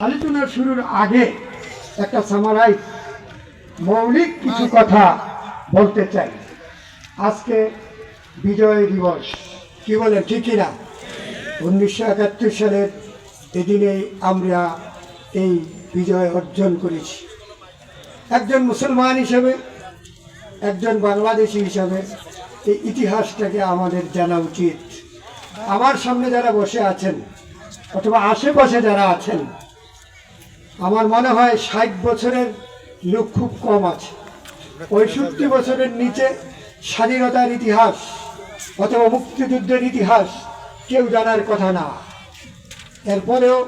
আলোচনা শুরুর আগে একটা সামারাইজ মৌলিক কিছু কথা বলতে চাই। আজকে বিজয় দিবস, কি বলে ঠিকই না উনিশশো একাত্তর সালের এদিনে আমরা এই বিজয় অর্জন করেছি। একজন মুসলমান হিসেবে, একজন বাংলাদেশি হিসাবে এই ইতিহাসটাকে আমাদের জানা উচিত। আমার সামনে যারা বসে আছেন, অথবা আশেপাশে যারা আছেন আমার মনে হয় ষাট বছরের লোক খুব কম আছে। পঁয়ষট্টি বছরের নিচে স্বাধীনতার ইতিহাস অথবা মুক্তিযুদ্ধের ইতিহাস কেউ জানার কথা না। এরপরেও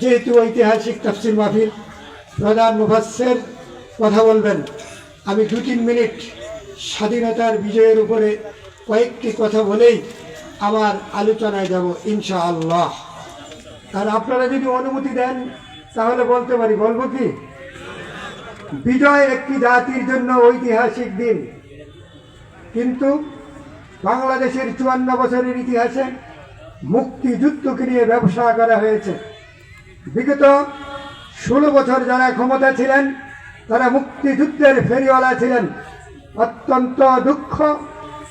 যেহেতু ঐতিহাসিক তফসিল মাহফিল, প্রধান মুফাসের কথা বলবেন, আমি দু তিন মিনিট স্বাধীনতার বিজয়ের উপরে কয়েকটি কথা বলেই আমার আলোচনায় যাব ইনশাআল্লাহ। আর আপনারা যদি অনুমতি দেন তাহলে বলতে পারি, বলব কি? বিজয় একটি জাতির জন্য ঐতিহাসিক দিন। কিন্তু বাংলাদেশের চুয়ান্ন বছরের ইতিহাসে মুক্তিযুদ্ধকে নিয়ে ব্যবসা করা হয়েছে। বিগত ষোলো বছর যারা ক্ষমতা ছিলেন, তারা মুক্তিযুদ্ধের ফেরিওয়ালা ছিলেন। অত্যন্ত দুঃখ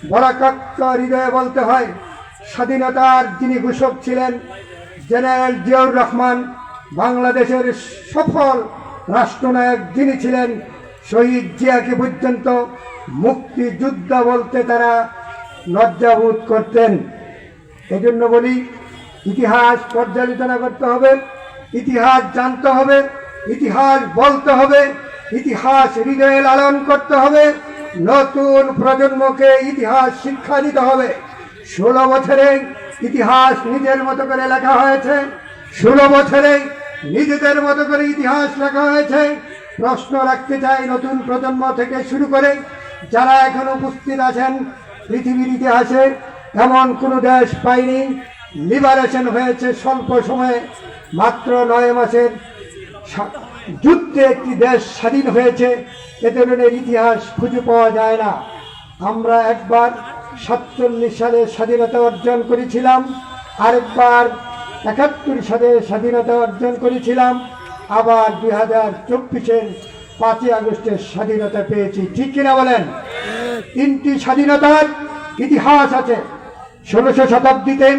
বরাকাক্ত হৃদয়ে বলতে হয়, স্বাধীনতার যিনি ঘোষক ছিলেন, জেনারেল জিয়াউর রহমান বাংলাদেশের সফল রাষ্ট্রনায়ক যিনি ছিলেন, শহীদ জিয়াকে পর্যন্ত মুক্তিযোদ্ধা বলতে তারা লজ্জাবোধ করতেন। এই জন্য বলি, ইতিহাস পর্যালোচনা করতে হবে, ইতিহাস জানতে হবে, ইতিহাস বলতে হবে, ইতিহাস হৃদয়ে লালন করতে হবে, নতুন প্রজন্মকে ইতিহাস শিক্ষা দিতে হবে। ষোলো বছরে ইতিহাস নিজের মতো করে লেখা হয়েছে, ষোলো বছরে নিজেদের মতো করে ইতিহাস লেখা হয়েছে। প্রশ্ন রাখতে চাই নতুন প্রজন্ম থেকে শুরু করে যারা এখন উপস্থিত আছেন পৃথিবীর ইতিহাসে। এমন কোনো দেশ পায়নি লিবারেশন হয়েছে স্বল্প সময়ে, মাত্র নয় মাসের যুদ্ধে একটি দেশ স্বাধীন হয়েছে। এ ধরনের ইতিহাস খুঁজে পাওয়া যায় না। আমরা একবার সাতচল্লিশ সালে স্বাধীনতা অর্জন করেছিলাম। আরেকবার একাত্তর সালে স্বাধীনতা অর্জন করেছিলাম। আবার দুই হাজার চব্বিশের পাঁচই আগস্টের স্বাধীনতা পেয়েছি। ঠিক কিনা বলেন? তিনটি স্বাধীনতার ইতিহাস আছে। ষোলোশো শতাব্দীতে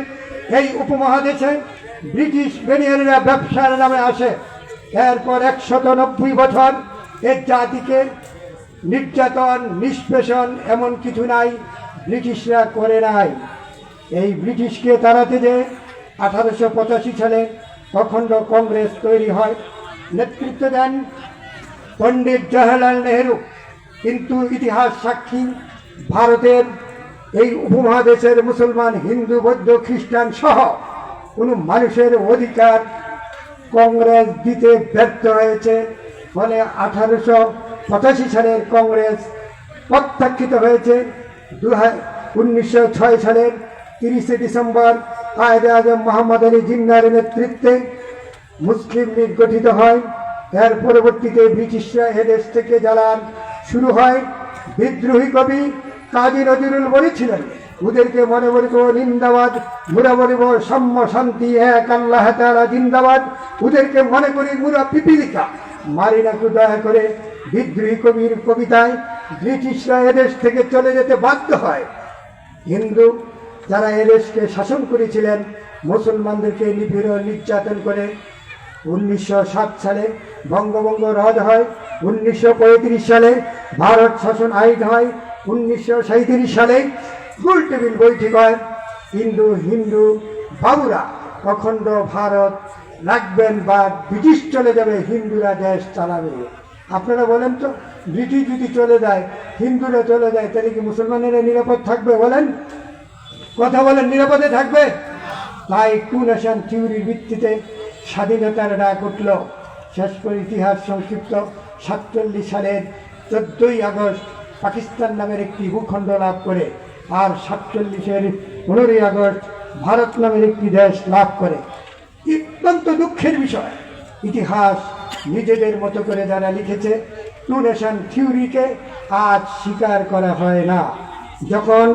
এই উপমহাদেশে ব্রিটিশ বেনিয়ানেরা ব্যবসার নামে আসে। এরপর একশত নব্বই বছর এর জাতিকে নির্যাতন, নিষ্পেষণ এমন কিছু নাই, ব্রিটিশরা করে নাই। এই ব্রিটিশকে তাড়াতে যে আঠারোশো পঁচাশি সালে অখণ্ড কংগ্রেস তৈরি হয়। নেতৃত্ব দেন পণ্ডিত জওয়াহরলাল নেহেরু। কিন্তু ইতিহাস সাক্ষী, ভারতের এই উপমহাদেশের মুসলমান, হিন্দু, বৌদ্ধ, খ্রিস্টান সহ কোনো মানুষের অধিকার কংগ্রেস দিতে ব্যর্থ হয়েছে। ফলে আঠারোশো পঁচাশি সালের কংগ্রেস প্রত্যাখ্যিত হয়েছে। দু হাজার উনিশশো ছয় সালের তিরিশে ডিসেম্বর কায়দে আজম মোহাম্মদ আলী জিন্নার নেতৃত্বে মুসলিম লীগ গঠিত হয়। এর পরবর্তীতে ব্রিটিশরা এদেশ থেকে জ্বালান শুরু হয়। বিদ্রোহী কবি কাজী নজরুল বলেছিলেন ওদেরকে মনে বলিব নিন্দাবাদ মুরা বলিব সাম্য, শান্তি, এক, আল্লাহ তালা জিন্দাবাদ। ওদেরকে মনে করি, মুরা পিপিলিকা। মারি নাকু দয়া করে বিদ্রোহী কবির কবিতায়, ব্রিটিশরা এদেশ থেকে চলে যেতে বাধ্য হয়। হিন্দু যারা এদেশকে শাসন করেছিলেন, মুসলমানদেরকে নিপীড়ন নির্যাতন করে উনিশশো সাত সালে বঙ্গভঙ্গ রদ হয়, উনিশশো পঁয়ত্রিশ সালে ভারত শাসন আইন হয়, উনিশশো সালে ফুল টেবিল বৈঠক হয়, হিন্দু হিন্দু, বাবুরা, অখণ্ড ভারত রাখবেন বা ব্রিটিশ চলে যাবে, হিন্দুরা দেশ চালাবে। আপনারা বলেন তো, ব্রিটিশ যদি চলে যায়, হিন্দুরা চলে যায়, তাহলে কি মুসলমানেরা নিরাপদ থাকবে বলেন? কথা বলেন, নিরাপদে থাকবে? তাই টু নেশন থিওরির ভিত্তিতে স্বাধীনতার ডাক উঠল। শেষ করে ইতিহাস সংক্ষিপ্ত। সাতচল্লিশ সালের চোদ্দোই আগস্ট পাকিস্তান নামের একটি ভূখণ্ড লাভ করে আর সাতচল্লিশের পনেরোই আগস্ট ভারত নামের একটি দেশ লাভ করে। অত্যন্ত দুঃখের বিষয়। ইতিহাস নিজেদের মতো করে যারা লিখেছে, টু নেশন থিওরিকে আজ স্বীকার করা হয় না। যখন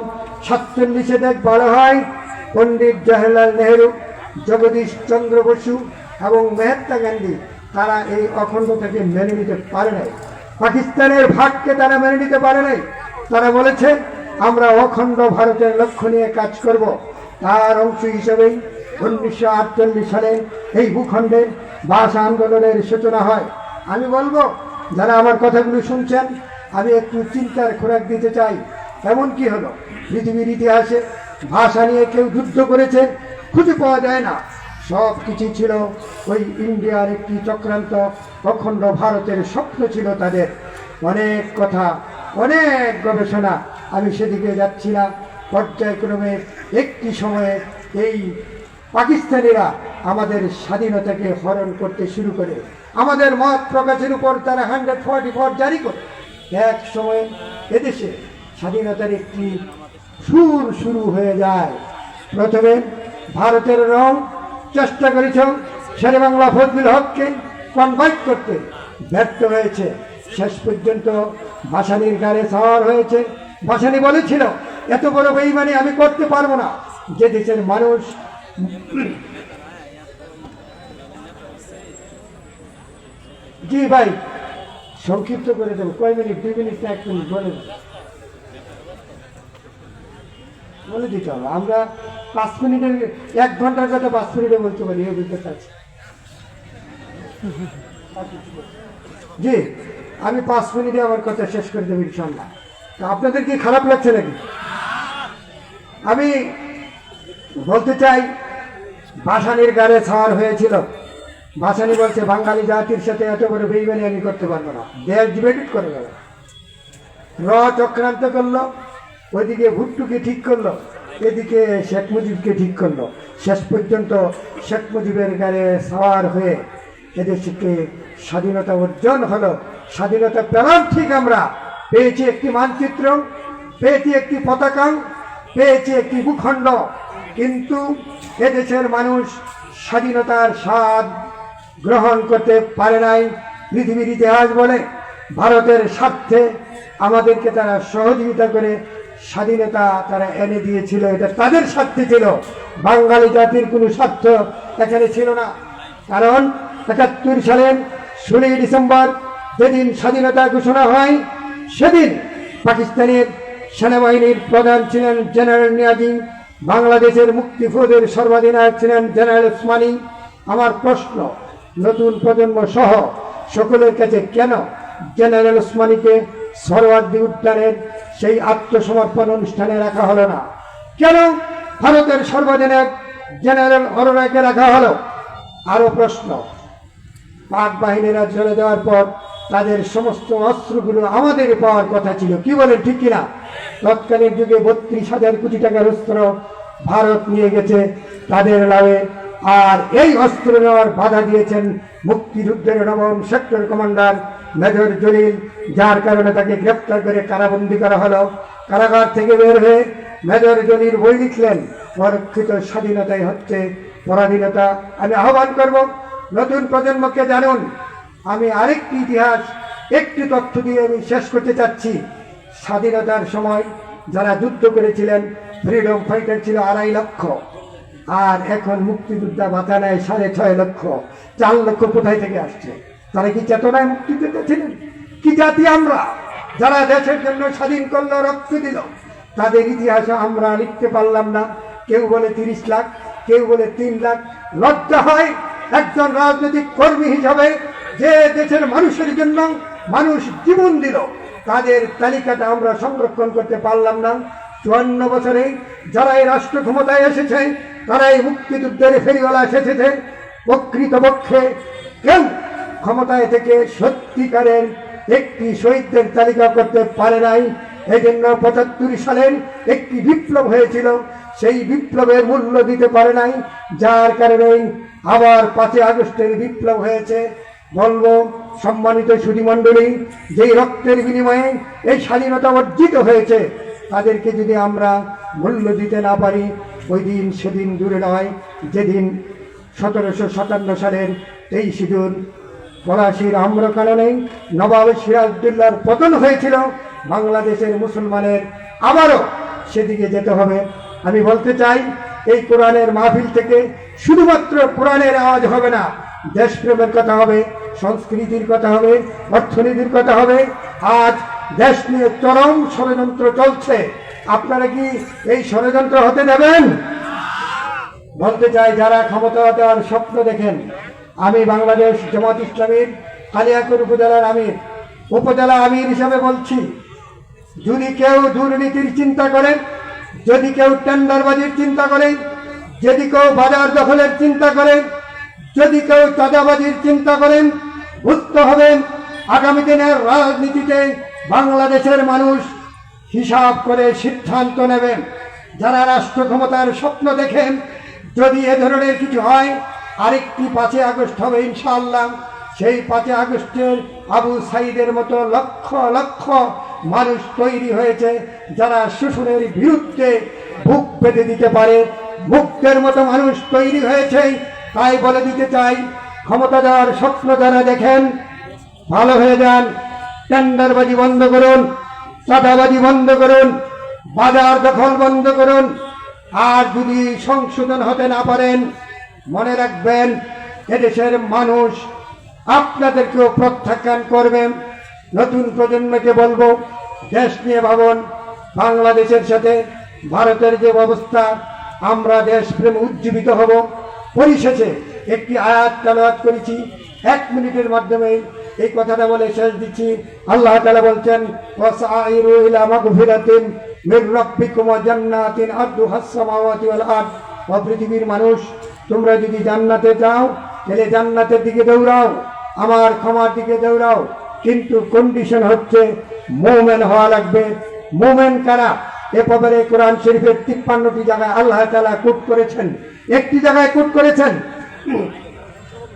সাতচল্লিশে দেখ বড় হয়। পণ্ডিত জওয়াহরলাল নেহেরু, জগদীশ চন্দ্র বসু এবং মেহত্মা গান্ধী, তারা এই অখণ্ডতাকে মেনে নিতে পারে নাই। পাকিস্তানের ভাগকে তারা মেনে নিতে পারে নাই। তারা বলেছে, আমরা অখণ্ড ভারতের লক্ষ্য নিয়ে কাজ করব। তার অংশ হিসেবেই উনিশশো আটচল্লিশ সালে এই ভূখণ্ডের ভাষা আন্দোলনের সূচনা হয়। আমি বলব, যারা আমার কথাগুলো শুনছেন, আমি একটু চিন্তার খোরাক দিতে চাই। এমন কি হলো? পৃথিবীর ইতিহাসে ভাষা নিয়ে কেউ যুদ্ধ করেছে, খুঁজে পাওয়া যায় না। সব কিছু ছিল ওই ইন্ডিয়ার একটি চক্রান্ত, অখণ্ড ভারতের স্বপ্ন ছিল তাদের। অনেক কথা, অনেক গবেষণা, আমি সেদিকে যাচ্ছি না। পর্যায়ক্রমে একটি সময়ে এই পাকিস্তানিরা আমাদের স্বাধীনতাকে হরণ করতে শুরু করে। আমাদের মত প্রকাশের উপর তারা হান্ড্রেড ফর্টি ফোর জারি করে। এক সময় এদেশে স্বাধীনতার একটি সুর শুরু হয়ে যায়। প্রথমে ভারতের রং চেষ্টা করেছ শেরে বাংলা ফজলুল হককে কনভার্ট করতে। ব্যর্থ হয়েছে। শেষ পর্যন্ত ভাসানির গানে সাওয়ার হয়েছে। ভাসানি বলেছিল, এত বড় বেইমানি আমি করতে পারব না। যে দেশের মানুষ জি ভাই, সংক্ষিপ্ত করে দেবো। কয় মিনিট? দুই মিনিট এক মিনিট বলে দেবো। বলে দিতে হবে। আমরা পাঁচ মিনিটের, এক ঘণ্টার কথা পাঁচ মিনিটে বলতে পারি, এই অভিজ্ঞতা আছে। জি, আমি পাঁচ মিনিটে আমার কথা শেষ করে দেবো ইনশাল্লাহ তা আপনাদের কি খারাপ লাগছে নাকি? আমি বলতে চাই ভাসানির গাড়ে ছাড় হয়েছিল। ভাসানি বলছে, বাঙালি জাতির সাথে এত বড় বেইমানি আমি করতে পারব না। দেশ ডিবেটেড করে গেল র চক্রান্ত করল। ওইদিকে ভুট্টুকে ঠিক করল, এদিকে শেখ মুজিবকে ঠিক করল। শেষ পর্যন্ত শেখ মুজিবের গায়ে সাওয়ার হয়ে এদেশকে স্বাধীনতা অর্জন হলো। স্বাধীনতা পেলাম ঠিক আমরা। পেয়েছি একটি মানচিত্র, পেয়েছি একটি পতাকা, পেয়েছি একটি ভূখণ্ড। কিন্তু এদেশের মানুষ স্বাধীনতার স্বাদ গ্রহণ করতে পারে নাই। পৃথিবীর ইতিহাস বলে, ভারতের স্বার্থে আমাদেরকে তারা সহযোগিতা করে স্বাধীনতা তারা এনে দিয়েছিল, এটা তাদের স্বার্থে ছিল। বাঙালি জাতির কোনো স্বার্থ এখানে ছিল না। কারণ একাত্তর সালের ষোলোই ডিসেম্বর যেদিন স্বাধীনতা ঘোষণা হয়, সেদিন পাকিস্তানের সেনাবাহিনীর প্রধান ছিলেন জেনারেল নিয়াজি, বাংলাদেশের মুক্তিফৌজের সর্বাধিনায়ক ছিলেন জেনারেল ওসমানী। আমার প্রশ্ন, নতুন প্রজন্ম সহ সকলের কাছে কেন জেনারেল ওসমানীকে সরওয়ার্দী উদ্যানের সেই আত্মসমর্পণ অনুষ্ঠানে রাখা হলো না। কেন? ভারতের সর্বাধিনায়ক জেনারেল অরোরাকে রাখা হলো। আরও প্রশ্ন। পাক বাহিনীরা চলে যাওয়ার পর তাদের সমস্ত অস্ত্রগুলো আমাদের পাওয়ার কথা ছিল। কি বলেন, ঠিক কিনা? তৎকালীন যুগে বত্রিশ হাজার কোটি টাকার অস্ত্র ভারত নিয়ে গেছে। তাদের লাভে আর এই অস্ত্র নেওয়ার বাধা দিয়েছেন মুক্তিযুদ্ধের নবম সেক্টর কমান্ডার মেজর জলিল, যার কারণে তাকে গ্রেপ্তার করে কারাবন্দি করা হলো। কারাগার থেকে বের হয়ে মেজর জলিল বই লিখলেন অরক্ষিত স্বাধীনতাই হচ্ছে পরাধীনতা। আমি আহ্বান করব, নতুন প্রজন্মকে জানুন। আমি আরেকটি ইতিহাস, একটি তথ্য দিয়ে আমি শেষ করতে চাচ্ছি। স্বাধীনতার সময় যারা যুদ্ধ করেছিলেন, ফ্রিডম ফাইটার ছিল আড়াই লক্ষ, আর এখন মুক্তিযোদ্ধা ভাতা নেয় সাড়ে ছয় লক্ষ, চার লক্ষ কোথায় থেকে আসছে? তারা কি চেতনায় মুক্তিযোদ্ধা ছিলেন? কি জাতি আমরা? যারা দেশের জন্য স্বাধীন করল, রক্ত দিল, তাদের ইতিহাসে আমরা লিখতে পারলাম না। কেউ বলে তিরিশ লাখ, কেউ বলে তিন লাখ। লজ্জা হয় একজন রাজনৈতিক কর্মী হিসাবে যে দেশের মানুষের জন্য মানুষ জীবন দিল। তাদের তালিকাটা আমরা সংরক্ষণ করতে পারলাম না। চুয়ান্ন বছরে যারা এই রাষ্ট্র ক্ষমতায় এসেছে তারা এই মুক্তিযুদ্ধের ফেরিওয়ালা এসেছে। প্রকৃতপক্ষে কেউ ক্ষমতায় থেকে সত্যিকারের একটি শহীদদের তালিকা করতে পারে নাই। এই জন্য পঁচাত্তর সালের একটি বিপ্লব হয়েছিল, সেই বিপ্লবের মূল্য দিতে পারে নাই। যার কারণে আবার পাঁচই আগস্টের বিপ্লব হয়েছে। বলব, সম্মানিত সুধীমণ্ডলী যেই রক্তের বিনিময়ে এই স্বাধীনতা অর্জিত হয়েছে, তাদেরকে যদি আমরা মূল্য দিতে না পারি, ওই দিন সেদিন দূরে নয়, যেদিন সতেরোশো সাতান্ন সালের তেইশে জুন পলাশির আম্রকাননে নবাব সিরাজদুল্লার পতন হয়েছিল। বাংলাদেশের মুসলমানের আবারও সেদিকে যেতে হবে। আমি বলতে চাই, এই কোরআনের মাহফিল থেকে শুধুমাত্র কোরআনের আওয়াজ হবে না, দেশপ্রেমের কথা হবে, সংস্কৃতির কথা হবে, অর্থনীতির কথা হবে। আজ দেশ নিয়ে চরম ষড়যন্ত্র চলছে। আপনারা কি এই ষড়যন্ত্র হতে দেবেন? বলতে চাই, যারা ক্ষমতা দেওয়ার স্বপ্ন দেখেন। আমি বাংলাদেশ জামাত ইসলামীর কালিয়াকুর উপজেলার আমির, উপজেলা আমির হিসাবে বলছি, যদি কেউ দুর্নীতির চিন্তা করেন, যদি কেউ টেন্ডারবাজির চিন্তা করেন, যদি কেউ বাজার দখলের চিন্তা করেন, যদি কেউ চাঁদাবাজির চিন্তা করেন, বুঝতে হবেন আগামী দিনের রাজনীতিতে বাংলাদেশের মানুষ হিসাব করে সিদ্ধান্ত নেবেন। যারা রাষ্ট্র ক্ষমতার স্বপ্ন দেখেন, যদি এ ধরনের কিছু হয় আরেকটি পাঁচই আগস্ট হবে ইনশাআল্লাহ। সেই পাঁচই আগস্টের আবু সাইদের মতো লক্ষ লক্ষ মানুষ তৈরি হয়েছে, যারা শোষণের বিরুদ্ধে বুক পেতে দিতে পারে। মুক্তের মতো মানুষ তৈরি হয়েছে, তাই বলে দিতে চাই ক্ষমতা দেওয়ার স্বপ্ন যারা দেখেন, ভালো হয়ে যান, টেন্ডারবাজি বন্ধ করুন, চাঁদাবাজি বন্ধ করুন, বাজার দখল বন্ধ করুন। আর যদি সংশোধন হতে না পারেন মনে রাখবেন, এদেশের মানুষ আপনাদেরকেও প্রত্যাখ্যান করবেন নতুন প্রজন্মকে বলব, দেশ নিয়ে ভাবুন, বাংলাদেশের সাথে ভারতের যে অবস্থা, আমরা দেশপ্রেম উজ্জীবিত হব। পরিশেষে একটি আয়াত তালাওয়াত করেছি, এক মিনিটের মাধ্যমে এই কথাটা বলে শেষ দিচ্ছি। আল্লাহ তাআলা বলছেন পৃথিবীর মানুষ তোমরা যদি জান্নাতে যাও, তাহলে জান্নাতের দিকে দৌড়াও, আমার ক্ষমার দিকে দৌড়াও। কিন্তু কন্ডিশন হচ্ছে, মোমেন হওয়া লাগবে। মোমেন কারা? এ ব্যাপারে কোরআন শরীফের তিপ্পান্নটি জায়গায় আল্লাহ তাআলা কুট করেছেন। একটি জায়গায় কুট করেছেন।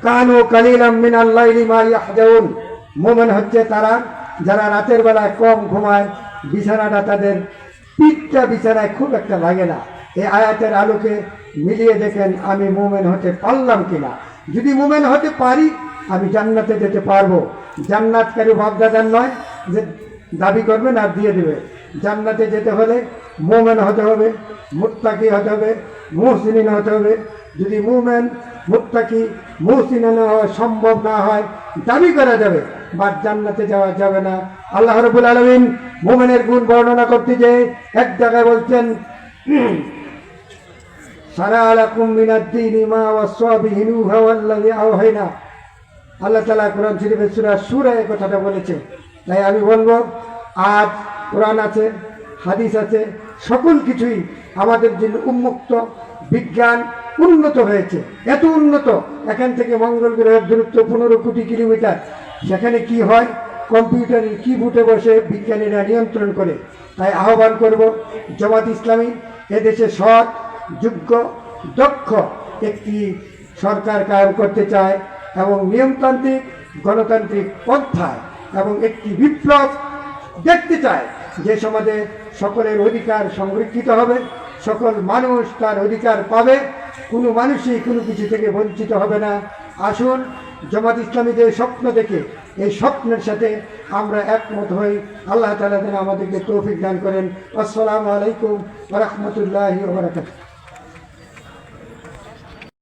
কানু কালিলাম ইয়াহজাউন। মোমেন হচ্ছে তারা যারা রাতের বেলায় কম ঘুমায়, বিছানাটা তাদের পিঠটা বিছানায় খুব একটা লাগে না। এই আয়াতের আলোকে মিলিয়ে দেখেন, আমি মোমেন হতে পারলাম কিনা? যদি মোমেন হতে পারি, আমি জান্নাতে যেতে পারব। জান্নাতকারী ভাবদাদার নয় যে দাবি করবেন আর দিয়ে দেবে। জান্নাতে যেতে হলে মোমেন হতে হবে, মুত্তাকি হতে হবে, মুহসিনিন হতে হবে। যদি মুমেন, মুত্তাকি মুহসিনিন হওয়া সম্ভব না হয়, দাবি করা যাবে বা জান্নাতে যাওয়া যাবে না। আল্লাহ রবুল আলমিন মোমেনের গুণ বর্ণনা করতে যে এক জায়গায় বলছেন সারা আলাকুম মিনাদ্দিন মা ওয়াসবিহি নূহা ওয়াল্লাযী আওহাইনা। আল্লাহ তালা কোরআন শরীফের সুরা সুরা এই কথাটা বলেছে। তাই আমি বলব, আজ কোরআন আছে, হাদিস আছে, সকল কিছুই আমাদের জন্য উন্মুক্ত, বিজ্ঞান উন্নত হয়েছে। এত উন্নত, এখান থেকে মঙ্গল গ্রহের দূরত্ব পনেরো কোটি কিলোমিটার। সেখানে কি হয়? কম্পিউটারের কিবোর্ডে বসে বিজ্ঞানীরা নিয়ন্ত্রণ করে। তাই আহ্বান করব, জামাত ইসলামী, এদেশে সৎ যোগ্য, দক্ষ একটি সরকার কায়েম করতে চায় এবং নিয়মতান্ত্রিক, গণতান্ত্রিক পন্থায় এবং একটি বিপ্লব দেখতে চায়। যে সমাজে সকলের অধিকার সংরক্ষিত হবে, সকল মানুষ তার অধিকার পাবে, কোনো মানুষই কোনো কিছু থেকে বঞ্চিত হবে না। আসুন, জামাত ইসলামী যে স্বপ্ন দেখে, এই স্বপ্নের সাথে আমরা একমত হই। আল্লাহ তালা যেন আমাদেরকে তৌফিক দান করেন। আসসালামু আলাইকুম রহমতুল্লাহ